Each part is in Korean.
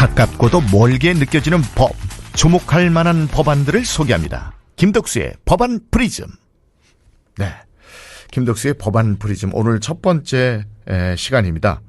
가깝고도 멀게 느껴지는 법, 주목할 만한 법안들을 소개합니다. 김덕수의 법안 프리즘. 네. 김덕수의 법안 프리즘. 오늘 첫 번째 에, 시간입니다.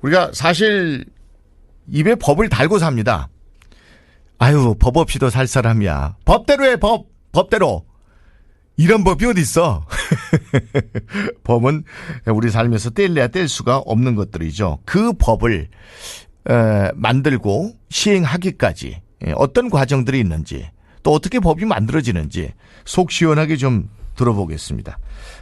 우리가 사실 입에 법을 달고 삽니다. 아유, 법 없이도 살 사람이야. 법대로 해, 법! 법대로! 이런 법이 어딨어? 법은 우리 삶에서 뗄래야 뗄 수가 없는 것들이죠. 그 법을 에, 만들고 시행하기까지 예, 어떤 과정들이 있는지 또 어떻게 법이 만들어지는지 속 시원하게 좀 들어보겠습니다.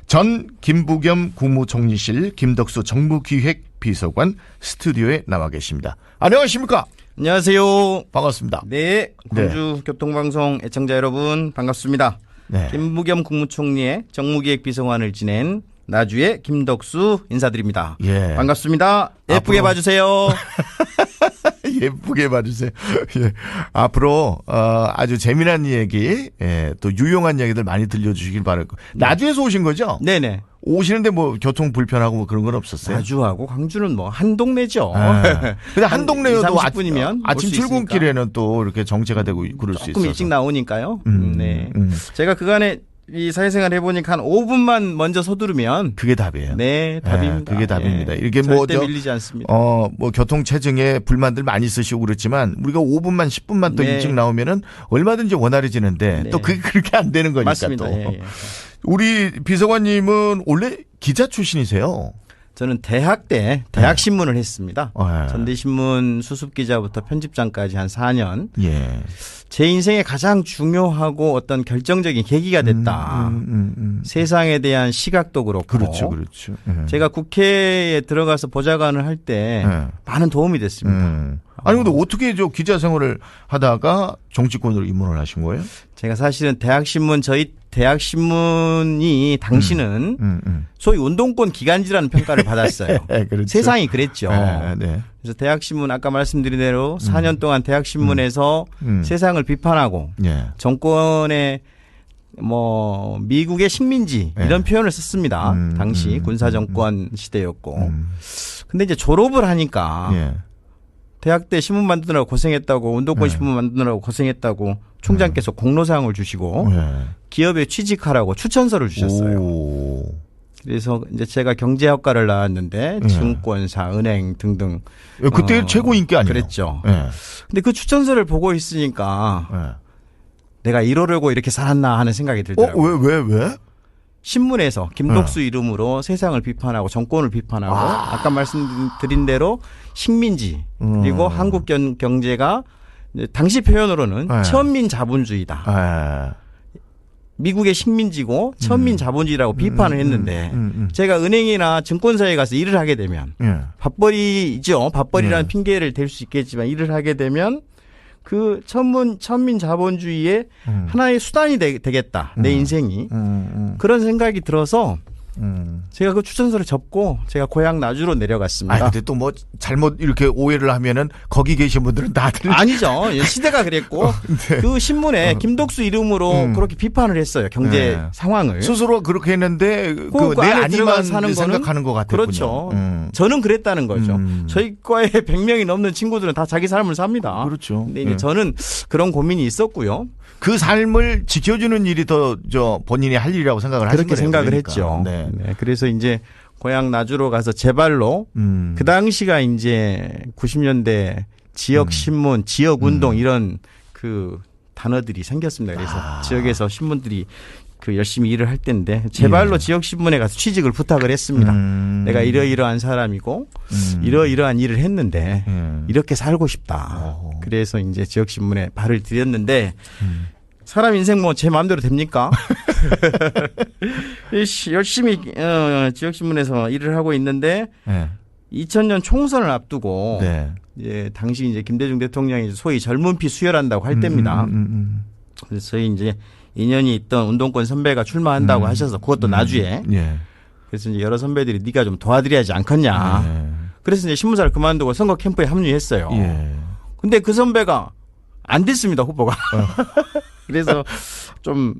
전 김부겸 국무총리실 김덕수 정무기획비서관 스튜디오에 나와 계십니다. 안녕하십니까? 안녕하세요. 반갑습니다. 네, 광주 교통방송 애청자 여러분 반갑습니다. 네. 김부겸 국무총리의 정무기획비서관을 지낸 나주의 김덕수 인사드립니다. 예. 반갑습니다. 예쁘게 앞으로- 봐주세요. 예쁘게 봐주세요. 예. 앞으로 어, 아주 재미난 얘기, 예, 또 유용한 얘기들 많이 들려주시길 바랄고. 나주에서 오신 거죠? 네네. 오시는데 뭐 교통 불편하고 뭐 그런 건 없었어요? 나주하고 광주는 뭐 한 동네죠. 예. 근데 한 동네여도 30분이면 아침 출근길에는 또 이렇게 정체가 되고 그럴 수 조금 있어서. 일찍 나오니까요. 음, 네. 음. 제가 그간에 이 사회생활 해보니까 한 5분만 먼저 서두르면 그게 답이에요. 네 답입니다. 예, 그게 답입니다. 예. 이게 뭐 절대 저- 밀리지 않습니다. 어, 뭐 교통 체증에 불만들 많이 있으시고 그렇지만 우리가 5분만 10분만 더 네. 일찍 나오면은 얼마든지 원활해지는데 네. 또 그게 그렇게 안 되는 거니까 맞습니다. 또. 예, 예. 우리 비서관님은 원래 기자 출신이세요. 저는 대학 때 대학 신문을 했습니다. 네. 전대신문 수습 기자부터 편집장까지 한 4년. 예. 제 인생에 가장 중요하고 어떤 결정적인 계기가 됐다. 음, 음, 음. 세상에 대한 시각도 그렇고. 그렇죠, 그렇죠. 예. 제가 국회에 들어가서 보좌관을 할때 네. 많은 도움이 됐습니다. 음. 아니 근데 어떻게 저 기자 생활을 하다가 정치권으로 입문을 하신 거예요? 제가 사실은 대학 신문 저희 대학 신문이 당시는 음, 음. 소위 운동권 기간지라는 평가를 받았어요. 예, 그렇죠. 세상이 그랬죠. 예, 네. 그래서 대학 신문 아까 말씀드린 대로 4년 동안 대학 신문에서 음. 세상을 비판하고 예. 정권의 뭐 미국의 식민지 네. 이런 표현을 썼습니다. 음, 당시 음, 군사 정권 시대였고. 음. 근데 이제 졸업을 하니까 예. 대학 때 신문 만드느라고 고생했다고 운동권 네. 신문 만드느라고 고생했다고 총장께서 공로상을 주시고 예. 기업에 취직하라고 추천서를 주셨어요. 오. 그래서 이제 제가 경제학과를 나왔는데 네. 증권사, 은행 등등 예, 그때 어, 최고 인기 아니에요? 그랬죠. 예. 근데 그 추천서를 보고 있으니까 예. 내가 이러려고 이렇게 살았나 하는 생각이 어, 들더라고요. 왜, 왜, 왜? 신문에서 김독수 이름으로 세상을 비판하고 정권을 비판하고 네. 아. 아. 까 말씀드린 대로 식민지 음. 그리고 한국 경, 경제가 당시 표현으로는 네. 천민 자본주의다. 예. 미국의 식민지고 천민 자본주의라고 비판을 했는데 음, 음. 제가 은행이나 증권사에 가서 일을 하게 되면 예. 밥벌이죠. 밥벌이라는 네. 핑계를 댈 수 있겠지만 일을 하게 되면 그 천문 천민 자본주의의 음. 하나의 수단이 되, 겠다내 음. 인생이 음, 그런 생각이 들어서 음, 음. 제가 그 추천서를 접고 제가 고향 나주로 아, 내려갔습니다. 근데 또 뭐 잘못 이렇게 오해를 하면은 거기 계신 분들은 다들 아니죠. 시대가 그랬고 그 신문에 김독수 이름으로 음. 그렇게 비판을 했어요. 경제 네. 스상황을. 스스로 그렇게 했는데 그 그내 안에 아니만 들어가 사는 생각하는 것 같았군요. 그렇죠. 음. 저는 그랬다는 거죠. 음. 저희 과에 100명이 넘는 친구들은 다 자기 삶을 삽니다. 그렇죠. 근데 이제 예. 저는 그런 고민이 있었고요. 그 삶을 지켜주는 일이 더 저 본인이 할 일이라고 생각을 하신 그렇게 거네요. 생각을 그러니까. 했죠. 네. 네, 그래서 이제 고향 나주로 가서 제 발로 음. 그 당시가 이제 90년대 지역 신문, 지역 운동 이런 그 단어들이 생겼습니다. 그래서 아. 지역에서 신문들이 그 열심히 일을 할 때인데 제 발로 지역 신문에 가서 취직을 부탁을 했습니다. 예. 음. 내가 이러이러한 사람이고 음. 이러이러한 일을 했는데 음. 이렇게 살고 싶다. 음. 그래서 이제 지역 신문에 발을 들였는데 사람 인생 뭐 제 마음대로 됩니까? 이 열심히 어, 지역 신문에서 일을 하고 있는데 네. 2000년 총선을 앞두고 네. 이제 당시 이제 김대중 대통령이 소위 젊은 피 수혈한다고 할 때입니다. 음, 음, 그래서 이제 인연이 있던 운동권 선배가 출마한다고 음. 하셔서 그것도 나주에 음. 예. 그래서 이제 여러 선배들이 네가 좀 도와드려야지 않겠냐. 예. 그래서 이제 신문사를 그만두고 선거 캠프에 합류했어요. 예. 근데 그 선배가 안 됐습니다 후보가. 어. 그래서 좀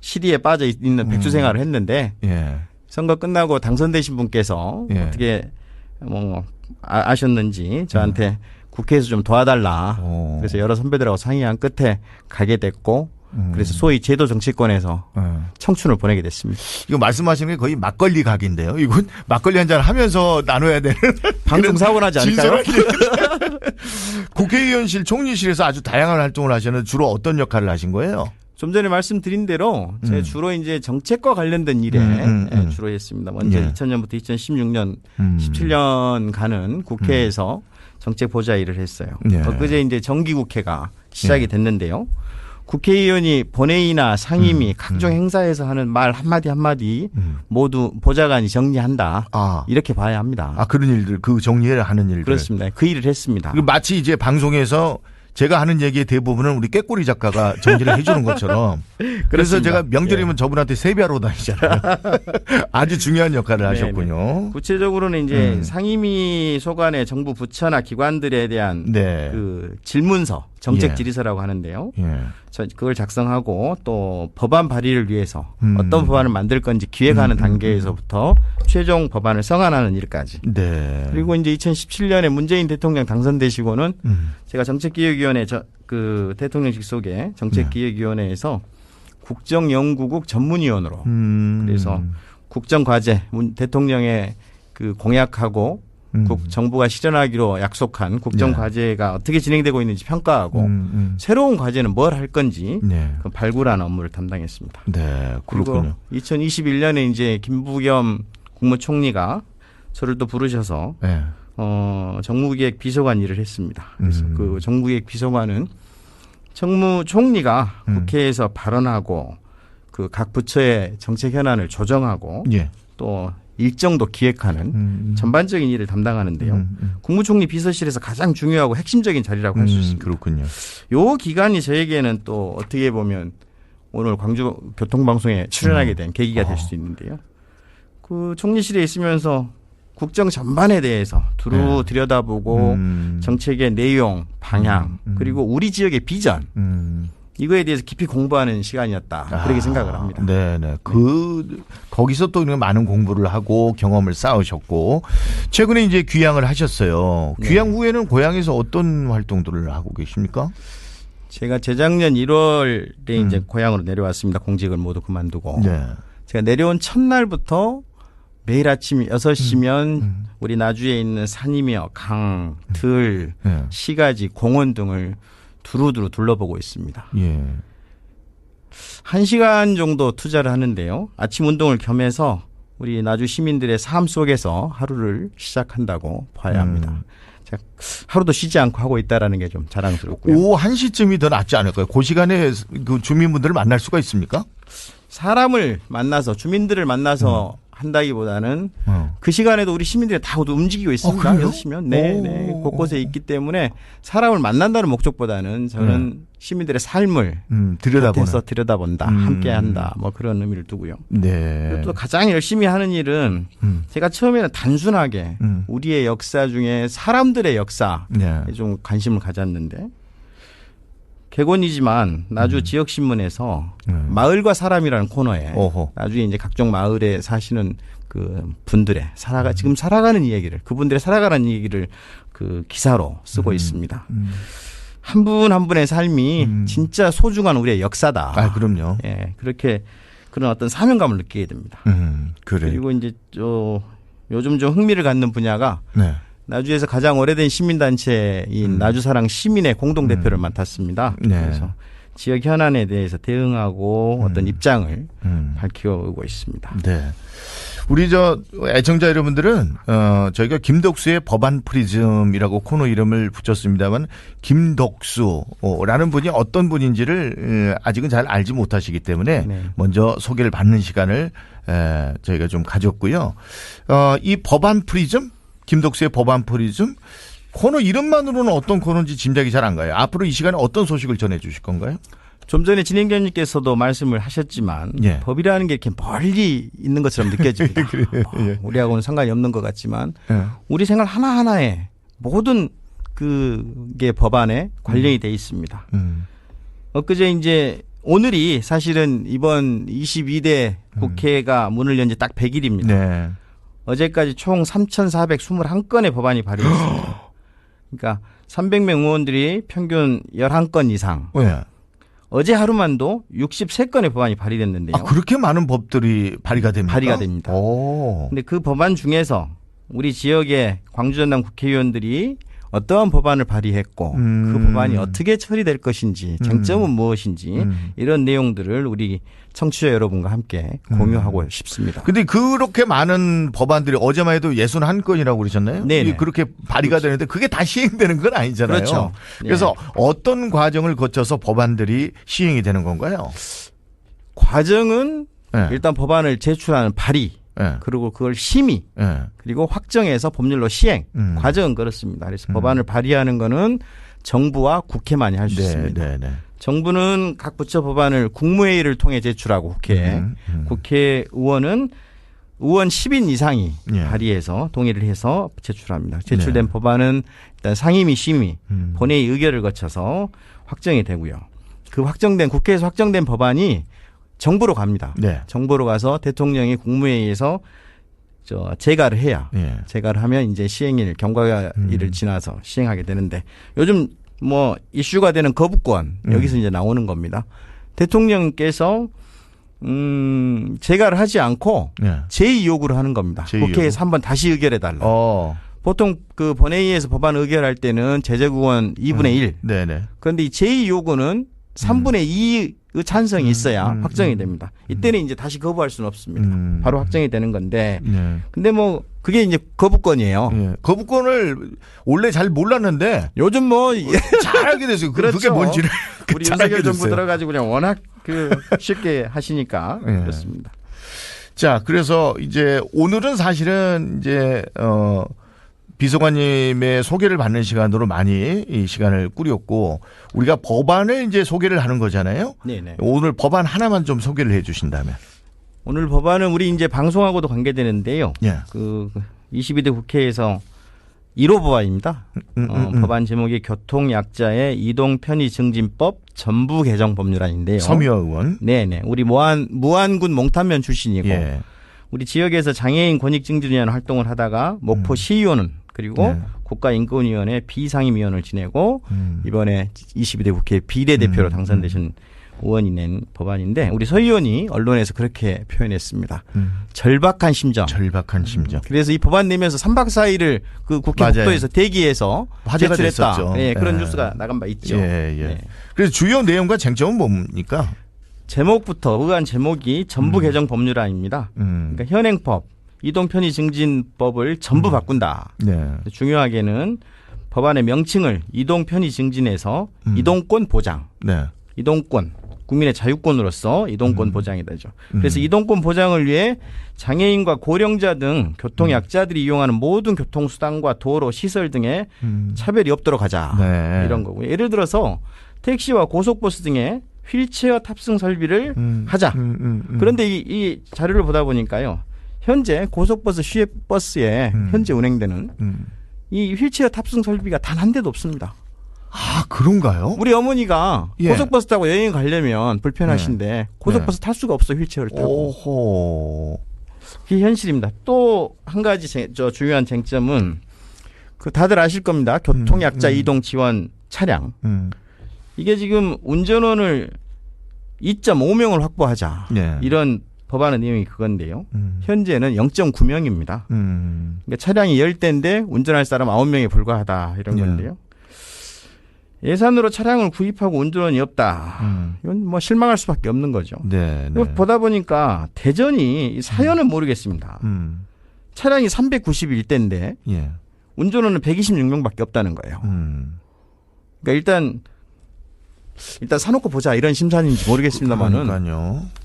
시리에 빠져 있는 백수 음. 생활을 했는데 예. 선거 끝나고 당선되신 분께서 예. 어떻게 뭐 아, 아셨는지 저한테 국회에서 좀 도와달라. 어. 그래서 여러 선배들하고 상의한 끝에 가게 됐고 음. 그래서 소위 제도 정치권에서 어. 청춘을 보내게 됐습니다. 이거 말씀하시는 게 거의 막걸리 각인데요. 이건 막걸리 한 잔 하면서 나눠야 되는 방송 사고 나지 않을까요? 국회의원실 총리실에서 아주 다양한 활동을 하시는 주로 어떤 역할을 하신 거예요? 좀 전에 말씀드린 대로 음. 제가 주로 이제 정책과 관련된 일에 음, 음, 예, 음. 주로 했습니다. 먼저 예. 2000년부터 2016년, 음. 17년 가는 국회에서 정책 보좌 일을 했어요. 예. 엊그제 이제 정기 국회가 시작이 됐는데요. 국회의원이 본회의나 상임위 각종 행사에서 하는 말 한마디 한마디 음. 모두 보좌관이 정리한다. 아, 이렇게 봐야 합니다. 아 그런 일들 그 정리를 하는 일들. 그렇습니다. 그 일을 했습니다. 마치 이제 방송에서 제가 하는 얘기의 대부분은 우리 깨꼬리 작가가 정리를 해주는 것처럼. 그래서. 제가 명절이면 저분한테 세배하러 다니잖아요. 아주 중요한 역할을 네네. 하셨군요. 구체적으로는 이제 음. 상임위 소관의 정부 부처나 기관들에 대한 네. 그 질문서, 정책 예. 질의서라고 하는데요. 예. 저 그걸 작성하고 또 법안 발의를 위해서 음. 어떤 법안을 만들 건지 기획하는 단계에서부터 최종 법안을 성안하는 일까지. 네. 그리고 이제 2017년에 문재인 대통령 당선되시고는 음. 제가 정책기획위원회 저, 그 대통령직 속에 정책기획위원회에서 국정연구국 전문위원으로 음. 그래서 국정과제 문 대통령의 그 공약하고 음. 국 정부가 실현하기로 약속한 국정과제가 어떻게 진행되고 있는지 평가하고 음, 음. 새로운 과제는 뭘 할 건지 네. 그 발굴하는 업무를 담당했습니다. 네. 그렇군요. 그리고 2021년에 이제 김부겸 국무총리가 저를 또 부르셔서 네. 어, 정무기획 비서관 일을 했습니다. 그래서 음. 그 정무기획 비서관은 정무총리가 음. 국회에서 발언하고 그 각 부처의 정책 현안을 조정하고 예. 또 일정도 기획하는 음. 전반적인 일을 담당하는데요. 음, 음. 국무총리 비서실에서 가장 중요하고 핵심적인 자리라고 할수 음, 있습니다. 그렇군요. 요 기간이 저에게는 또 어떻게 보면 오늘 광주 교통방송에 출연하게 된 계기가 될 수도 있는데요. 그 총리실에 있으면서 국정 전반에 대해서 두루 네. 들여다보고 음. 정책의 내용, 방향, 음, 음. 그리고 우리 지역의 비전 음. 이거에 대해서 깊이 공부하는 시간이었다. 그렇게 생각을 합니다. 네네. 그, 거기서 또 많은 공부를 하고 경험을 쌓으셨고, 최근에 이제 귀향을 하셨어요. 네. 귀향 후에는 고향에서 어떤 활동들을 하고 계십니까? 제가 재작년 1월에 음. 이제 고향으로 내려왔습니다. 공직을 모두 그만두고. 네. 제가 내려온 첫날부터 매일 아침 6시면 음. 우리 나주에 있는 산이며 강, 들, 네. 시가지, 공원 등을 두루두루 둘러보고 있습니다. 예. 한 시간 정도 투자를 하는데요. 아침 운동을 겸해서 우리 나주 시민들의 삶 속에서 하루를 시작한다고 봐야 합니다. 음. 하루도 쉬지 않고 하고 있다라는 게 좀 자랑스럽고요. 오후 1시쯤이 더 낫지 않을까요? 그 시간에 그 주민분들을 만날 수가 있습니까? 사람을 만나서 주민들을 만나서 한다기보다는 어. 그 시간에도 우리 시민들이 다 모두 움직이고 있습니다. 어, 그래요? 6시면. 네, 오. 네. 곳곳에 있기 때문에 사람을 만난다는 목적보다는 저는 시민들의 삶을 음, 들여다보는. 곁에서 들여다본다. 음. 함께 한다. 뭐 그런 의미를 두고요. 네. 그리고 또 가장 열심히 하는 일은 음. 제가 처음에는 단순하게 음. 우리의 역사 중에 사람들의 역사에 네. 좀 관심을 가졌는데 개곤이지만 나주 지역 신문에서 음. 마을과 사람이라는 코너에 어허. 나중에 이제 각종 마을에 사시는 그 분들의 음. 살아가 지금 살아가는 이야기를 그분들의 살아가는 얘기를 그 기사로 쓰고 있습니다. 음. 한분 한 분의 삶이 음. 진짜 소중한 우리의 역사다. 아, 그럼요. 예, 그렇게 그런 어떤 사명감을 느끼게 됩니다. 음, 그래. 그리고 이제 저 요즘 좀 흥미를 갖는 분야가 네. 나주에서 가장 오래된 시민단체인 나주사랑 시민의 공동대표를 음. 맡았습니다. 네. 그래서 지역 현안에 대해서 대응하고 어떤 입장을 음. 밝혀오고 있습니다. 네. 우리 저 애청자 여러분들은 어 저희가 김덕수의 법안 프리즘이라고 코너 이름을 붙였습니다만 김덕수라는 분이 어떤 분인지를 에, 아직은 잘 알지 못하시기 때문에 네. 먼저 소개를 받는 시간을 에, 저희가 좀 가졌고요. 어이 법안 프리즘 김덕수의 법안 프리즘 코너 이름만으로는 어떤 코너인지 짐작이 잘 안 가요. 앞으로 이 시간에 어떤 소식을 전해 주실 건가요? 좀 전에 진행자님께서도 말씀을 하셨지만 예. 법이라는 게 이렇게 멀리 있는 것처럼 느껴집니다. 예. 뭐 우리하고는 상관이 없는 것 같지만 예. 우리 생활 하나하나에 모든 그게 법안에 관련이 돼 있습니다. 음. 엊그제 이제 오늘이 사실은 이번 22대 국회가 문을 연 지 딱 100일입니다. 네. 어제까지 총 3,421건의 법안이 발의됐습니다. 그러니까 300명 의원들이 평균 11건 이상. 예. 어제 하루만도 63건의 법안이 발의됐는데요. 아, 그렇게 많은 법들이 발의가 됩니까? 발의가 됩니다. 오. 근데 그 법안 중에서 우리 지역의 광주 전남 국회의원들이 어떠한 법안을 발의했고 음. 그 법안이 어떻게 처리될 것인지 쟁점은 무엇인지 음. 이런 내용들을 우리 청취자 여러분과 함께 공유하고 싶습니다. 근데 그렇게 많은 법안들이 어제만 해도 61건이라고 그러셨나요? 네네. 이게 그렇게 발의가 되는데 그게 다 시행되는 건 아니잖아요. 그렇죠. 그래서 어떤 과정을 거쳐서 법안들이 시행이 되는 건가요? 과정은 예. 일단 법안을 제출하는 발의 예. 그리고 그걸 심의 예. 그리고 확정해서 법률로 시행 음. 과정은 그렇습니다. 그래서 법안을 발의하는 거는 정부와 국회만이 할수 네, 있습니다. 네, 네. 정부는 각 부처 법안을 국무회의를 통해 제출하고 국회에 음, 음. 국회의원은 의원 10인 이상이 예. 발의해서 동의를 해서 제출합니다. 제출된 법안은 일단 상임위 심의, 네. 음. 본회의 의결을 거쳐서 확정이 되고요. 그 확정된 국회에서 확정된 법안이 정부로 갑니다. 네. 정부로 가서 대통령이 국무회의에서 저 재가를 해야 예. 재가를 하면 이제 시행일 경과일을 지나서 시행하게 되는데 요즘 뭐 이슈가 되는 거부권 여기서 이제 나오는 겁니다. 대통령께서 음 재가를 하지 않고 예. 제2 요구를 하는 겁니다. 제2 국회에서 한번 다시 의결해 달라. 어. 보통 그 본회의에서 법안 의결할 때는 제재구원 2분의 1. 네, 네. 그런데 이 제2 요구는 3분의 2의 찬성이 있어야 음, 확정이 음. 됩니다. 이때는 이제 다시 거부할 수는 없습니다. 음. 바로 확정이 되는 건데 네. 근데 뭐 그게 이제 거부권이에요. 예. 거부권을 원래 잘 몰랐는데 요즘 뭐 잘 알게 됐어요. 그- 그게 그렇죠. 뭔지를 우리 윤석열 정부. 들어가지고 그냥 워낙 그 쉽게 하시니까 예. 그렇습니다. 자, 그래서 이제 오늘은 사실은 이제 어 비서관님의 소개를 받는 시간으로 많이 이 시간을 꾸렸고 우리가 법안을 이제 소개를 하는 거잖아요. 네네. 오늘 법안 하나만 좀 소개를 해 주신다면. 오늘 법안은 우리 이제 방송하고도 관계되는데요. 예. 그 22대 국회에서 1호 법안입니다. 음, 어, 음, 음. 법안 제목이 교통약자의 이동 편의 증진법 전부 개정 법률안인데요. 서미화 의원. 네네. 우리 무안 무안군 몽탄면 출신이고 예. 우리 지역에서 장애인 권익 증진위원 활동을 하다가 목포 시의원은 그리고 네. 국가인권위원회 비상임위원을 지내고 음. 이번에 22대 국회 비례대표로 음, 당선되신 의원이 낸 법안인데 우리 서 의원이 언론에서 그렇게 표현했습니다. 음. 절박한 심정. 절박한 심정. 그래서 이 법안 내면서 3박 4일을 그 국회 맞아요. 복도에서 대기해서 화제가. 됐었죠. 예, 그런 예. 뉴스가 나간 바 있죠. 예, 예. 네. 그래서 주요 내용과 쟁점은 뭡니까? 제목부터 의안 제목이 전부 개정 법률안입니다. 음. 그러니까 현행법 이동 편의 증진법을 전부 바꾼다. 네. 중요하게는 법안의 명칭을 이동 편의 증진에서 음. 이동권 보장, 네. 이동권 국민의 자유권으로서 이동권 음. 보장이 되죠. 그래서 이동권 보장을 위해 장애인과 고령자 등 교통 약자들이 이용하는 모든 교통 수단과 도로, 시설 등에 음. 차별이 없도록 하자 네. 이런 거고요. 예를 들어서 택시와 고속버스 등의 휠체어 탑승 설비를 음. 하자. 음, 음, 음. 그런데 이, 이 자료를 보다 보니까요. 현재 고속버스 시외버스에 음. 현재 운행되는 음. 이 휠체어 탑승 설비가 단 한 대도 없습니다. 아, 그런가요? 우리 어머니가 예. 고속버스 타고 여행 가려면 불편하신데 고속버스 탈 수가 없어 휠체어를 타고. 오호. 그게 현실입니다. 또 한 가지 제- 저 중요한 쟁점은 그 다들 아실 겁니다. 교통약자 음, 음. 이동 지원 차량. 음. 이게 지금 운전원을 2.5명을 확보하자. 예. 이런 법안의 내용이 그건데요. 음. 현재는 0.9명입니다. 음. 그러니까 차량이 10대인데 운전할 사람 9명에 불과하다. 이런 예. 건데요. 예 산으로 차량을 구입하고 운전원이 없다. 음. 이건 뭐 실망할 수밖에 없는 거죠. 네, 네. 보다 보니까 대전이 이 사연은 모르겠습니다. 음. 차량이 391대인데 예. 운전원은 126명밖에 없다는 거예요. 음. 그러니까 일단 일단 사놓고 보자 이런 심산인지 모르겠습니다만은.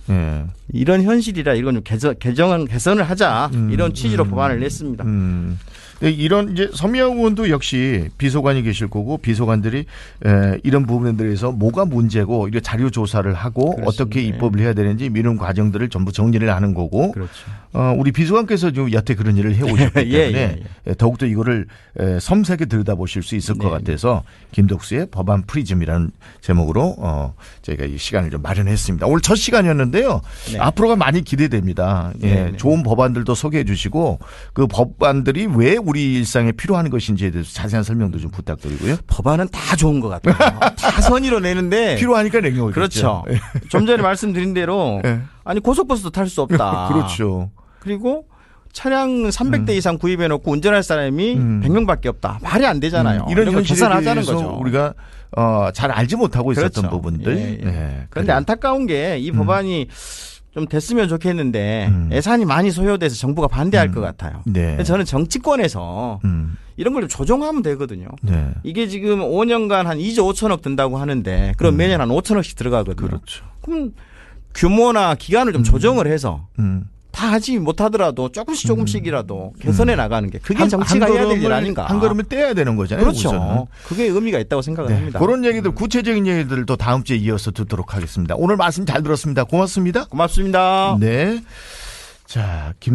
예. 이런 현실이라 이건 좀 개정 개정 개선을 하자 음, 이런 취지로 음. 법안을 냈습니다. 음. 네, 이런 이제 서미아 의원도 역시 비서관이 계실 거고 비서관들이 에, 이런 부분에 대해서 뭐가 문제고 이게 자료 조사를 하고 그렇습니다. 어떻게 입법을 해야 되는지 이런 과정들을 전부 정리를 하는 거고 그렇죠. 어, 우리 비서관께서 좀 여태 그런 일을 해오셨기 예, 때문에 예, 에, 더욱더 이거를 에, 섬세하게 들여다보실 수 있을 것 네, 같아서 김덕수의 법안 프리즘이라는 제목으로 어, 저희가 이 시간을 좀 마련했습니다. 오늘 첫 시간이었는데 있는데요. 네. 앞으로가 많이 기대됩니다. 예, 네, 네. 좋은 법안들도 소개해 주시고 그 법안들이 왜 우리 일상에 필요한 것인지에 대해서 자세한 설명도 좀 부탁드리고요. 법안은 다 좋은 것 같아요. 다 선의로 내는데 필요하니까. 네. 그렇죠. 좀 전에 말씀드린 대로 예. 아니 고속버스도 탈 수 없다. 그렇죠. 그리고 차량 300대 이상 구입해 놓고 운전할 사람이 음. 100명밖에 없다. 말이 안 되잖아요. 음, 이런 걸 현실에 대해서 거죠. 우리가 어, 잘 알지 못하고 있었던 그렇죠. 부분들. 예, 예. 네, 그런데. 안타까운 게이 법안이 좀 됐으면 좋겠는데 음. 예산이 많이 소요돼서 정부가 반대할 것 같아요. 네. 저는 정치권에서 음, 이런 걸 좀 조정하면 되거든요. 네. 이게 지금 5년간 한 2조 5천억 든다고 하는데 그럼 매년 한 5천억씩 들어가거든요. 음. 그렇죠. 그럼 규모나 기간을 좀 조정을 해서 음. 다 하지 못하더라도 조금씩 조금씩이라도 개선해 나가는 게 그게 한- 정치가 한 해야 될 일 아닌가. 한 걸음을 떼야 되는 거잖아요. 그렇죠. 우선은. 그게 의미가 있다고 생각을 네, 합니다. 그런 얘기들 구체적인 얘기들도 다음 주에 이어서 듣도록 하겠습니다. 오늘 말씀 잘 들었습니다. 고맙습니다. 고맙습니다. 네. 자, 김